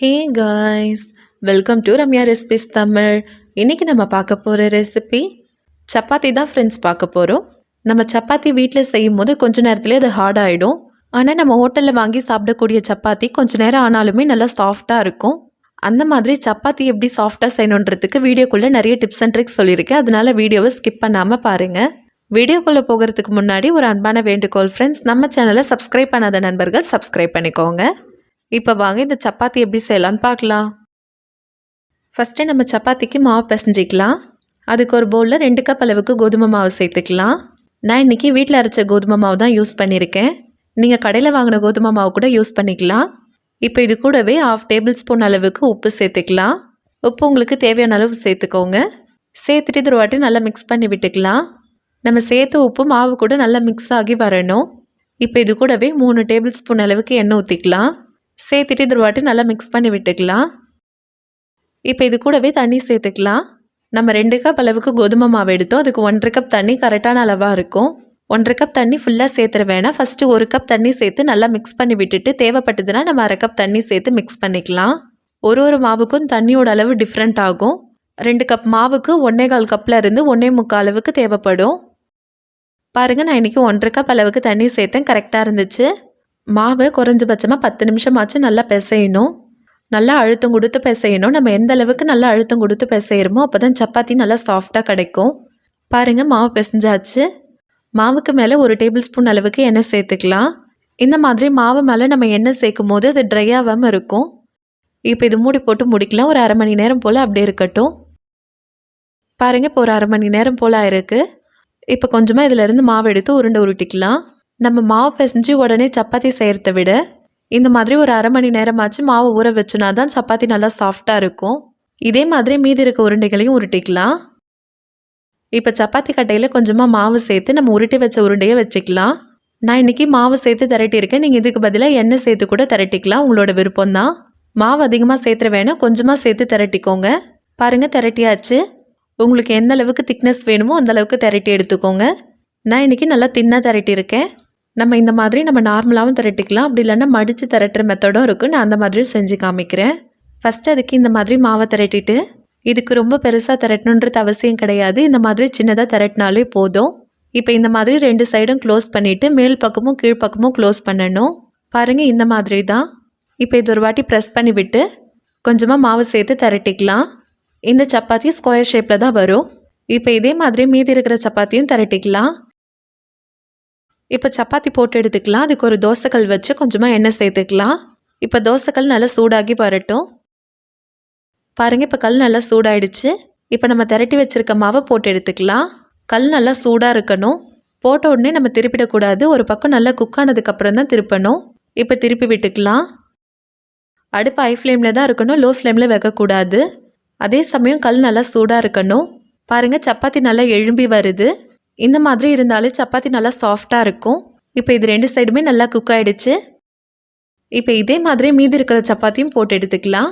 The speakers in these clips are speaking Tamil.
Hey guys welcome to Ramya recipes Tamil இன்றைக்கி நம்ம பார்க்க போகிற ரெசிபி சப்பாத்தி தான் ஃப்ரெண்ட்ஸ் பார்க்க போகிறோம் நம்ம சப்பாத்தி வீட்டில் செய்யும் போது கொஞ்ச நேரத்துலேயே அது ஹார்ட் ஆகிடும் ஆனால் நம்ம ஹோட்டலில் வாங்கி சாப்பிடக்கூடிய சப்பாத்தி கொஞ்ச நேரம் ஆனாலுமே நல்லா சாஃப்டாக இருக்கும். அந்த மாதிரி சப்பாத்தி எப்படி சாஃப்டாக செய்யணுன்றதுக்கு வீடியோக்குள்ளே நிறைய டிப்ஸ் அண்ட் ட்ரிக்ஸ் சொல்லியிருக்கேன். அதனால் வீடியோவை ஸ்கிப் பண்ணாமல் பாருங்கள் வீடியோக்குள்ளே போகிறதுக்கு முன்னாடி ஒரு அன்பான வேண்டுகோள் ஃப்ரெண்ட்ஸ் நம்ம சேனலை சப்ஸ்கிரைப் பண்ணாத நண்பர்கள் சப்ஸ்கிரைப் பண்ணிக்கோங்க. இப்போ வாங்க இந்த சப்பாத்தி எப்படி செய்யலான்னு பார்க்கலாம். ஃபஸ்ட்டு நம்ம சப்பாத்திக்கு மாவு பிசைஞ்சிக்கலாம். அதுக்கு ஒரு பவுலில் ரெண்டு கப் அளவுக்கு கோதுமை மாவு சேர்த்துக்கலாம். நான் இன்றைக்கி வீட்டில் அரைச்ச கோதுமை மாவு தான் யூஸ் பண்ணியிருக்கேன். நீங்கள் கடையில் வாங்கின கோதுமை மாவு கூட யூஸ் பண்ணிக்கலாம். இப்போ இது கூடவே ஆஃப் டேபிள் ஸ்பூன் அளவுக்கு உப்பு சேர்த்துக்கலாம். உப்பு உங்களுக்கு தேவையான அளவு சேர்த்துக்கோங்க. சேர்த்துட்டு இது ஒரு வாட்டி நல்லா மிக்ஸ் பண்ணி விட்டுக்கலாம். நம்ம சேர்த்த உப்பு மாவு கூட நல்லா மிக்ஸ் ஆகி வரணும். இப்போ இது கூடவே மூணு டேபிள் ஸ்பூன் அளவுக்கு எண்ணெய் ஊற்றிக்கலாம் சேர்த்துட்டு இது வாட்டி நல்லா மிக்ஸ் பண்ணி விட்டுக்கலாம். இப்போ இது கூடவே தண்ணி சேர்த்துக்கலாம். நம்ம ரெண்டு கப் அளவுக்கு கோதுமை மாவு எடுத்தோம். அதுக்கு ஒன்றரை கப் தண்ணி கரெக்டான அளவாக இருக்கும். ஒன்றரை கப் தண்ணி ஃபுல்லாக சேர்த்துற வேணாம். ஃபஸ்ட்டு ஒரு கப் தண்ணி சேர்த்து நல்லா மிக்ஸ் பண்ணி விட்டுட்டு தேவைப்பட்டதுன்னா நம்ம அரை கப் தண்ணி சேர்த்து மிக்ஸ் பண்ணிக்கலாம். ஒரு ஒரு மாவுக்கும் தண்ணியோட அளவு டிஃப்ரெண்ட் ஆகும். ரெண்டு கப் மாவுக்கு ஒன்றே கால் கப்பில் இருந்து ஒன்றே முக்கால் அளவுக்கு தேவைப்படும். பாருங்கள் நான் இன்றைக்கி ஒன்றரை கப் அளவுக்கு தண்ணி சேர்த்தேன். கரெக்டாக இருந்துச்சு. மாவை குறைஞ்சபட்சமாக பத்து நிமிஷமாச்சு நல்லா பிசையணும். நல்லா அழுத்தம் கொடுத்து பிசையணும். நம்ம எந்த அளவுக்கு நல்லா அழுத்தம் கொடுத்து பிசையிறோமோ அப்போ தான் சப்பாத்தி நல்லா சாஃப்டாக கிடைக்கும். பாருங்கள் மாவு பிசைஞ்சாச்சு. மாவுக்கு மேலே ஒரு டேபிள் ஸ்பூன் அளவுக்கு எண்ணெய் சேர்த்துக்கலாம். இந்த மாதிரி மாவு மேலே நம்ம எண்ணெய் சேர்க்கும் போது அது ட்ரை ஆகாமல் இருக்கும். இப்போ இது மூடி போட்டு முடிக்கலாம். ஒரு அரை மணி நேரம் போல் அப்படியே இருக்கட்டும். பாருங்கள் இப்போ ஒரு அரை மணி நேரம் போல் ஆயிருக்கு. இப்போ கொஞ்சமாக இதிலேருந்து மாவு எடுத்து உருண்டை உருட்டிக்கலாம். நம்ம மாவு பிசைஞ்சு உடனே சப்பாத்தி செய்கிறத விட இந்த மாதிரி ஒரு அரை மணி நேரமாச்சு மாவு ஊற வச்சோன்னா தான் சப்பாத்தி நல்லா சாஃப்டாக இருக்கும். இதே மாதிரி மீதி இருக்க உருண்டைகளையும் உருட்டிக்கலாம். இப்போ சப்பாத்தி கட்டையில் கொஞ்சமாக மாவு சேர்த்து நம்ம உருட்டி வச்ச உருண்டையை வச்சுக்கலாம். நான் இன்றைக்கி மாவு சேர்த்து திரட்டியிருக்கேன். நீங்கள் இதுக்கு பதிலாக எண்ணெய் சேர்த்து கூட திரட்டிக்கலாம். உங்களோட விருப்பம் தான் மாவு அதிகமாக சேர்த்துற வேணும். கொஞ்சமாக சேர்த்து திரட்டிக்கோங்க. பாருங்கள் திரட்டியாச்சு. உங்களுக்கு எந்த அளவுக்கு திக்னஸ் வேணுமோ அந்த அளவுக்கு திரட்டி எடுத்துக்கோங்க. நான் இன்றைக்கி நல்லா தின்னாக திரட்டியிருக்கேன். நம்ம இந்த மாதிரி நம்ம நார்மலாகவும் திரட்டிக்கலாம். அப்படி இல்லைன்னா மடித்து திரட்டுற மெத்தடும் இருக்குது நான் அந்த மாதிரி செஞ்சு காமிக்கிறேன். ஃபஸ்ட்டு அதுக்கு இந்த மாதிரி மாவை திரட்டிட்டு இதுக்கு ரொம்ப பெருசாக திரட்டணுன்றது அவசியம் கிடையாது. இந்த மாதிரி சின்னதாக திரட்டினாலே போதும். இப்போ இந்த மாதிரி ரெண்டு சைடும் க்ளோஸ் பண்ணிவிட்டு மேல் பக்கமும் கீழ் பக்கமும் க்ளோஸ் பண்ணணும். பாருங்கள் இந்த மாதிரி தான். இப்போ இது ஒரு வாட்டி ப்ரெஸ் பண்ணிவிட்டு கொஞ்சமாக மாவு சேர்த்து திரட்டிக்கலாம். இந்த சப்பாத்தி ஸ்கொயர் ஷேப்பில் தான் வரும். இப்போ இதே மாதிரி மீதி இருக்கிற சப்பாத்தியும் திரட்டிக்கலாம். இப்போ சப்பாத்தி போட்டு எடுத்துக்கலாம். அதுக்கு ஒரு தோசைக்கல் வச்சு கொஞ்சமாக எண்ணெய் சேர்த்துக்கலாம். இப்போ தோசைக்கல் நல்லா சூடாகி வரட்டும். பாருங்கள் இப்போ கல் நல்லா சூடாயிடுச்சு. இப்போ நம்ம திரட்டி வச்சுருக்க மாவை போட்டு எடுத்துக்கலாம். கல் நல்லா சூடாக இருக்கணும். போட்ட உடனே நம்ம திருப்பிடக்கூடாது. ஒரு பக்கம் நல்லா குக் ஆனதுக்கப்புறம் தான் திருப்பணும். இப்போ திருப்பி விட்டுக்கலாம். அடுப்பு ஹை ஃப்ளேமில் தான் இருக்கணும். லோ ஃப்ளேமில் வைக்கக்கூடாது. அதே சமயம் கல் நல்லா சூடாக இருக்கணும். பாருங்கள் சப்பாத்தி நல்லா எழும்பி வருது. இந்த மாதிரி இருந்தாலே சப்பாத்தி நல்லா சாஃப்டாக இருக்கும். இப்போ இது ரெண்டு சைடுமே நல்லா குக் ஆகிடுச்சு இப்போ இதே மாதிரி மீதி இருக்கிற சப்பாத்தியும் போட்டு எடுத்துக்கலாம்.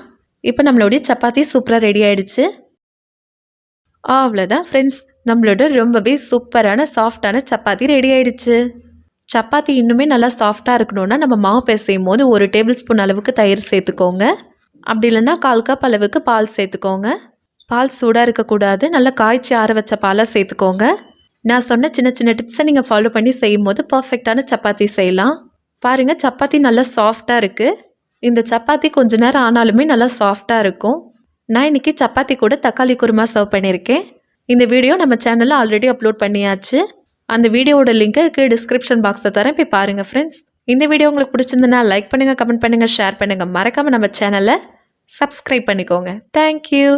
இப்போ நம்மளுடைய சப்பாத்தி சூப்பராக ரெடி ஆகிடுச்சு அவ்வளோதான் ஃப்ரெண்ட்ஸ் நம்மளோட ரொம்பவே சூப்பரான சாஃப்டான சப்பாத்தி ரெடி ஆயிடுச்சு. சப்பாத்தி இன்னுமே நல்லா சாஃப்டாக இருக்கணும்னா நம்ம மாவு பேசையும் போது ஒரு டேபிள் ஸ்பூன் அளவுக்கு தயிர் சேர்த்துக்கோங்க. அப்படி இல்லைன்னா கால் கப் அளவுக்கு பால் சேர்த்துக்கோங்க. பால் சூடாக இருக்கக்கூடாது. நல்லா காய்ச்சி ஆற வச்ச பாலாக சேர்த்துக்கோங்க. நான் சொன்ன சின்ன சின்ன டிப்ஸை நீங்கள் ஃபாலோ பண்ணி செய்யும் போது பர்ஃபெக்டான சப்பாத்தி செய்யலாம். பாருங்கள் சப்பாத்தி நல்லா சாஃப்டாக இருக்குது இந்த சப்பாத்தி கொஞ்ச நேரம் ஆனாலுமே நல்லா சாஃப்டாக இருக்கும். நான் இன்றைக்கி சப்பாத்தி கூட தக்காளி குருமா சர்வ் பண்ணியிருக்கேன். இந்த வீடியோ நம்ம சேனலில் ஆல்ரெடி அப்லோட் பண்ணியாச்சு. அந்த வீடியோவோட லிங்க்கு கீழே டிஸ்கிரிப்ஷன் பாக்ஸில் தரேன். போய் பாருங்கள் ஃப்ரெண்ட்ஸ் இந்த வீடியோ உங்களுக்கு பிடிச்சிருந்தனா லைக் பண்ணுங்கள் கமெண்ட் பண்ணுங்கள் ஷேர் பண்ணுங்கள் மறக்காமல் நம்ம சேனலை சப்ஸ்கிரைப் பண்ணிக்கோங்க. தேங்க்யூ